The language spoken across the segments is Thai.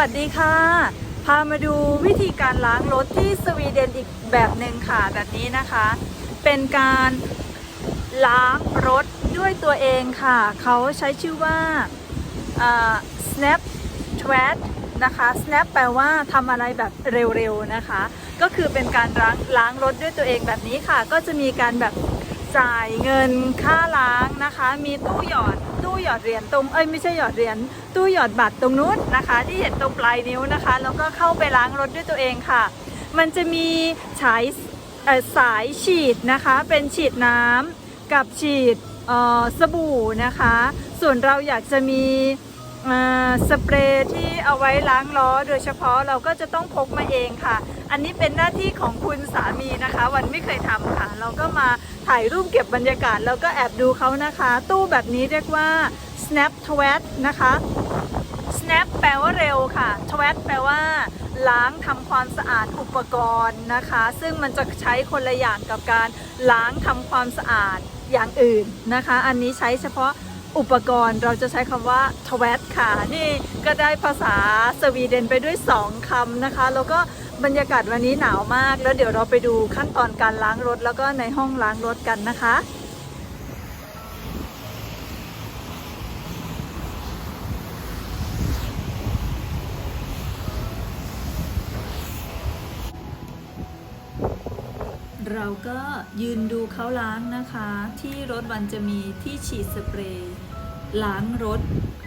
วัสดีค่ะ พามาดูวิธีการล้างรถที่สวีเดนอีกแบบหนึ่งค่ะแบบนี้นะคะ เป็นการล้างรถด้วยตัวเองค่ะ เขาใช้ชื่อว่า snap twat นะคะ snap แปลว่าทำอะไรแบบเร็วๆนะคะ ก็คือเป็นการล้างล้างรถด้วยตัวเองแบบนี้ค่ะ ก็จะมีการแบบจ่ายเงินค่าล้างนะคะ มีตู้หยอด หยอดเหรียญตรงเอ้ยไม่ใช่หยอดเหรียญตู้หยอดบัตรตรงนู้นนะคะ ที่เห็นตรงปลายนิ้วนะคะ แล้วก็เข้าไปล้างรถด้วยตัวเองค่ะ มันจะมีฉายสายฉีดนะคะ เป็นฉีดน้ำกับฉีดสบู่นะคะ ส่วนเราอยากจะมี สเปรย์ที่เอาไว้ล้างล้อโดยเฉพาะเราก็จะต้องพกมาเองค่ะ อันนี้เป็นหน้าที่ของคุณสามีนะคะ วันไม่เคยทำค่ะ เราก็มาถ่ายรูปเก็บบรรยากาศ แล้วก็แอบดูเขานะคะ ตู้แบบนี้เรียกว่า snap twat นะคะ snap แปลว่าเร็วค่ะ twat แปลว่าล้างทำความสะอาดอุปกรณ์นะคะ ซึ่งมันจะใช้คนละอย่างกับการล้างทำความสะอาดอย่างอื่นนะคะ อันนี้ใช้เฉพาะ อุปกรณ์เราจะใช้คำว่าทวัตค่ะ นี่ก็ได้ภาษาสวีเดนไปด้วย 2คำนะคะ แล้วก็บรรยากาศวันนี้หนาวมาก แล้วเดี๋ยวเราไปดูขั้นตอนการล้างรถ แล้วก็ในห้องล้างรถกันนะคะ เราก็ยืนดูเขาล้างนะคะ ที่รถวันจะมีที่ฉีดสเปรย์ล้างรถ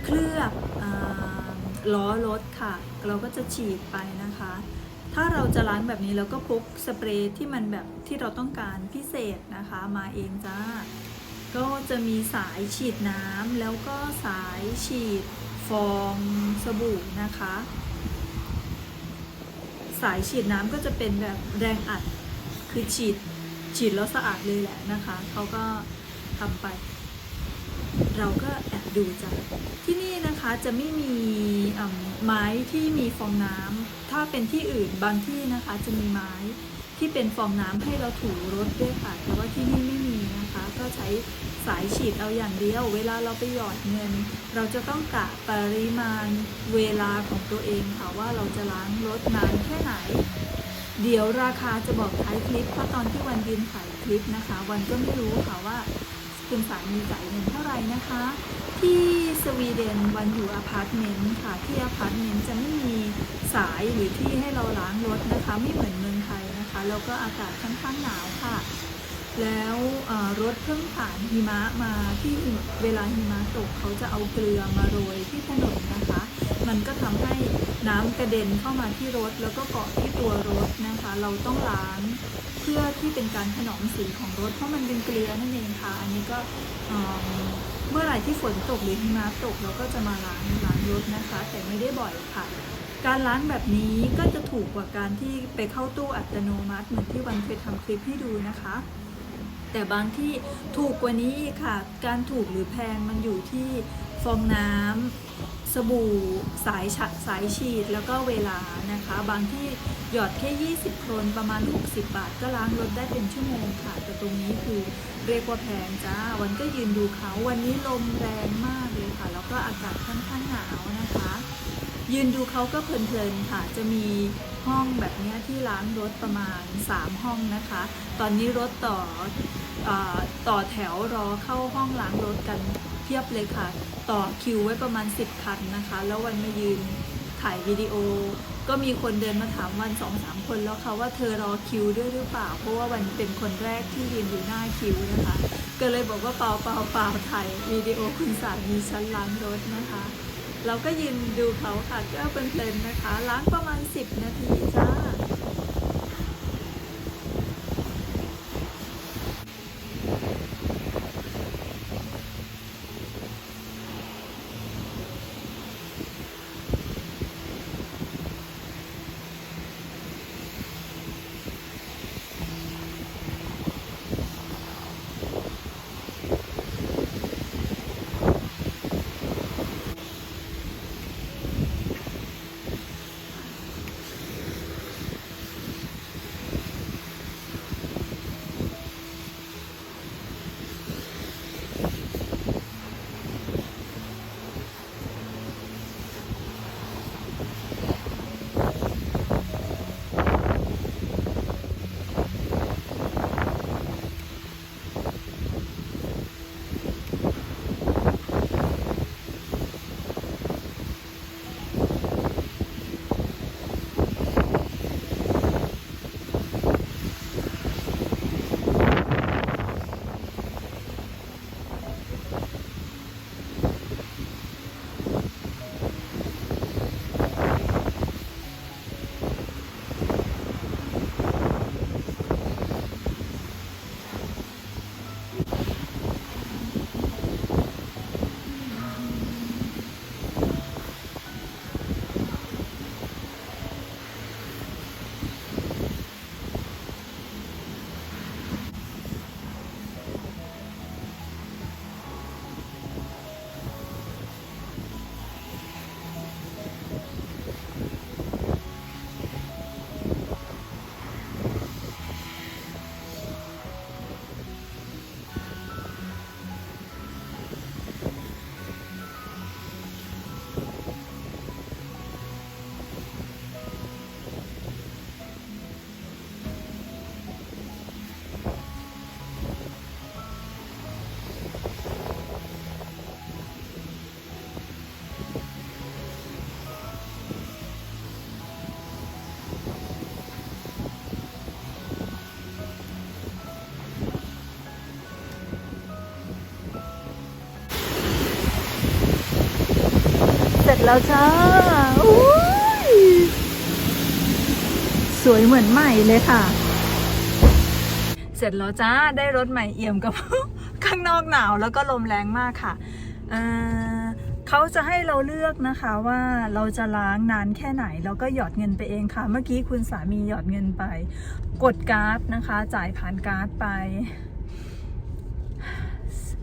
เคลือบอล้อรถค่ะ เราก็จะฉีดไปนะคะ ถ้าเราจะล้างแบบนี้เราก็พกสเปรย์ที่มันแบบที่เราต้องการพิเศษนะคะมาเองจ้าก็จะมีสายฉีดน้ำแล้วก็สายฉีดฟองสบู่นะคะ สายฉีดน้ำก็จะเป็นแบบแรงอัด คือฉีดฉีดแล้วสะอาดเลยแหละนะคะ เขาก็ทำไป เราก็แอบดูจ้ะที่นี่นะคะจะไม่มีมไม้ที่มีฟองน้ำถ้าเป็นที่อื่นบางที่นะคะจะมีไม้ที่เป็นฟองน้ำให้เราถูรถด้วยค่ะ แต่ว่าที่นี่ไม่มีนะคะ ก็ใช้สายฉีดเอาอย่างเดียว เวลาเราไปหยอดเงิน เราจะต้องกะปริมาณเวลาของตัวเองค่ะว่าเราจะล้างรถนานแค่ไหน เดี๋ยวราคาจะบอกท้ายคลิป เพราะตอนที่วันยืนถ่ายคลิปนะคะ วันก็ไม่รู้ค่ะว่าคุณสามีจ่ายเงินเท่าไหร่นะคะ ที่สวีเดนวันอยู่อพาร์ตเมนต์ค่ะที่อพาร์ตเมนต์จะไม่มีสายหรือที่ให้เราล้างรถนะคะ ไม่เหมือนเมืองไทยนะคะแล้วก็อากาศค่อนข้างหนาวค่ะ แล้วรถเพิ่งผ่านหิมะมาที่เวลาหิมะตกเขาจะเอาเกลือมาโรยที่ถนนนะคะ มันก็ทำให้น้ำกระเด็นเข้ามาที่รถ แล้วก็เกาะที่ตัวรถนะคะ เราต้องล้างเพื่อที่เป็นการถนอมสีของรถ เพราะมันเป็นเกลือนั่นเองค่ะ อันนี้ก็เมื่อไหร่ที่ฝนตกหรือหิมะตกเราก็จะมาล้างล้างรถนะคะ แต่ไม่ได้บ่อยค่ะ การล้างแบบนี้ก็จะถูกกว่าการที่ไปเข้าตู้อัตโนมัติเหมือนที่วันเคยทำคลิปให้ดูนะคะแต่บางที่ถูกกว่านี้ค่ะ การถูกหรือแพงมันอยู่ที่ฟองน้ำ สบู่สายฉสายฉีดแล้วก็เวลานะคะ บางที่หยอดแค่ 20 โครนประมาณ 60 บาท ก็ล้างรถได้เป็นชั่วโมงค่ะ แต่ตรงนี้คือเรียกว่าแพงจ้า วันก็ยืนดูเขาวันนี้ลมแรงมากเลยค่ะ แล้วก็อากาศค่อนข้างหนาวนะคะ ยืนดูเขาก็เพลินๆค่ะ จะมีห้องแบบนี้ที่ล้างรถประมาณ 3 ห้องนะคะ ตอนนี้รถต่ออต่อแถวรอเข้าห้องล้างรถกันเพียบเลยค่ะ ต่อคิวไว้ประมาณ 10 คันนะคะ แล้ววันมายืนถ่ายวิดีโอ ก็มีคนเดินมาถามวันสองสามคนแล้วค่ะว่าเธอรอคิวด้วยหรือเปล่า เพราะว่าวันเป็นคนแรกที่ยืนอยู่หน้าคิวนะคะ ก็เลยบอกว่าเปล่าเปล่าเปล่าถ่ายวิดีโอคุณสามีฉันล้างรถนะคะ เราก็ยืนดูเขาค่ะก็เพลินๆนะคะ ล้างประมาณ 10 นาทีจ้า แล้วจ้าสวยเหมือนใหม่เลยค่ะ เสร็จแล้วจ้า ได้รถใหม่เอี่ยมกับข้างนอกหนาวแล้วก็ลมแรงมากค่ะเเขาจะให้เราเลือกนะคะว่าเราจะล้างนานแค่ไหน แล้วก็หยอดเงินไปเองค่ะ เมื่อกี้คุณสามีหยอดเงินไป กดการ์ดนะคะ จ่ายผ่านการ์ดไป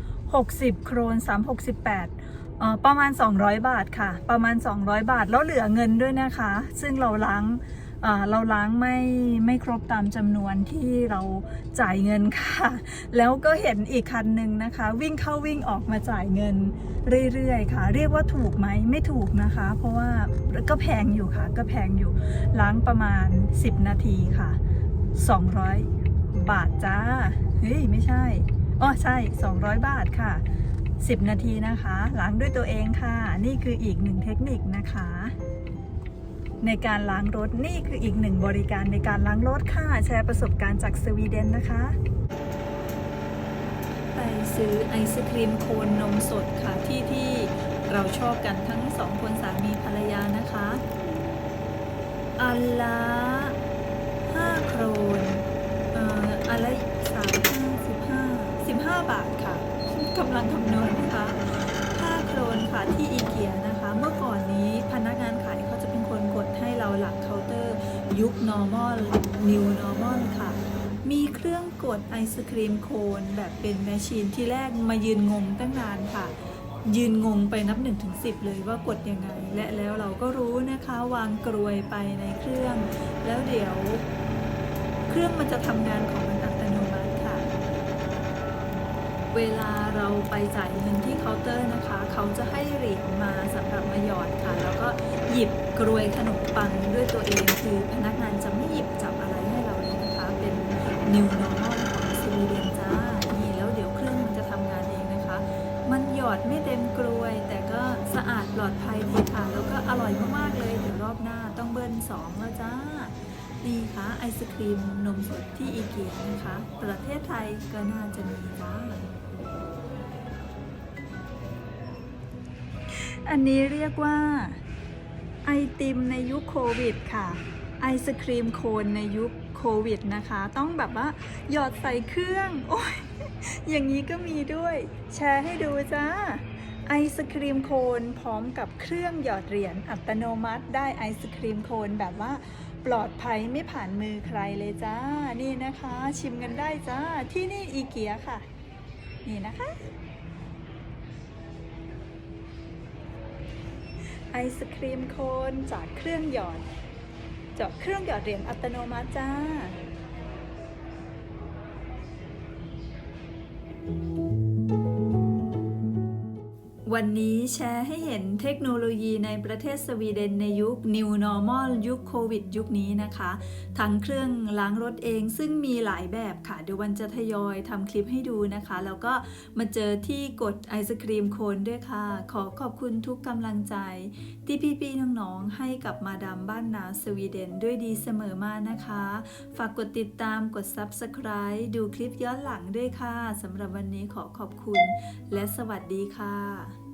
60 โครน 368 ประมาณ 200 บาทค่ะ ประมาณ 200 บาทแล้วเหลือเงินด้วยนะคะ ซึ่งเราล้างเอ่อเราล้างไม่ไม่ครบตามจำนวนที่เราจ่ายเงินค่ะ แล้วก็เห็นอีกคันหนึ่งนะคะ วิ่งเข้าวิ่งออกมาจ่ายเงินเรื่อยๆค่ะ เรียกว่าถูกไหมไม่ถูกนะคะ เพราะว่าก็แพงอยู่ค่ะ ก็แพงอยู่ล้างประมาณ 10 นาทีค่ะ 200 บาทจ้าเฮ้ยไม่ใช่อ๋อใช่ 200 บาทค่ะ 10 นาทีนะคะ ล้างด้วยตัวเองค่ะ นี่คืออีกหนึ่งเทคนิคนะคะ ในการล้างรถนี่คืออีกหนึ่งบริการในการล้างรถค่ะ แชร์ประสบการณ์จากสวีเดนนะคะ ไปซื้อไอศครีมโคนนมสดค่ะที่ที่เราชอบกันทั้งสองคนสามีภรรยานะคะอันละห้าโครนอันละสามห้าสิบห้าสิบห้าบาทค่ะกำลังคำนวณนะคะห้าโค่ะที่อีเกียนะคะ เมื่อก่อนนี้พนักงานขายเขาจะเป็นคนกดให้เราหลังเคาน์เตอร์ ยุค normal new normal ค่ะ มีเครื่องกดไอศครีมโคนแบบเป็นแมชชีนที่แรกมายืนงงตั้งนานค่ะ ยืนงงไปนับ1นถึงสิเลยว่ากดยังไง และแล้วเราก็รู้นะคะวางกรวยไปในเครื่อง แล้วเดี๋ยว เครื่องมันจะทำงานของมัน เวลาเราไปจ่ายเงินที่เคาน์เตอร์นะคะ เขาจะให้เหรียญมาสำหรับมาหยอดค่ะ แล้วก็หยิบกรวยขนมปังด้วยตัวเอง คือพนักงานจะไม่หยิบจับอะไรให้เราเลยนะคะ เป็น new normal ของสวีเดนจ้า นี่แล้วเดี๋ยวเครื่องมันจะทำงานเองนะคะ มันหยอดไม่เต็มกรวย แต่ก็สะอาดปลอดภัยดีค่ะ แล้วก็อร่อยมากๆเลย เดี๋ยวรอบหน้าต้องเบิ้ลสองแล้วจ้า นี่ค่ะไอศครีมนมสดที่อีเกียนะคะ ประเทศไทยก็น่าจะมีจ้าอันนี้เรียกว่า ไอติมในยุคโควิดค่ะ ไอศครีมโคนในยุคโควิดนะคะ ต้องแบบว่าหยอดใส่เครื่อง โอ้ยอย่างนี้ก็มีด้วย แชร์ให้ดูจ้าไอศครีมโคนพร้อมกับเครื่องหยอดเหรียญอัตโนมัติ ได้ไอศครีมโคนแบบว่า ปลอดภัยไม่ผ่านมือใครเลยจ้า นี่นะคะ ชิมกันได้จ้า ที่นี่อีเกียค่ะ นี่นะคะ ไอศครีมโคนจากเครื่องหยอดจากเครื่องหยอดเหรียญอัตโนมัติจ้า วันนี้แชร์ให้เห็นเทคโนโลยีในประเทศสวีเดนในยุค New Normal ยุคโควิดยุคนี้นะคะ ทั้งเครื่องล้างรถเองซึ่งมีหลายแบบค่ะ เดี๋ยววันจะทยอยทำคลิปให้ดูนะคะ แล้วก็มาเจอที่กดไอศครีมโคนด้วยค่ะ ขอขอบคุณทุกกำลังใจ ที่พี่ๆน้องๆ ให้กับมาดามบ้านนาสวีเดนด้วยดีเสมอมานะคะ ฝากกดติดตามกด Subscribe ดูคลิปย้อนหลังด้วยค่ะสำหรับวันนี้ขอขอบคุณ และสวัสดีค่ะ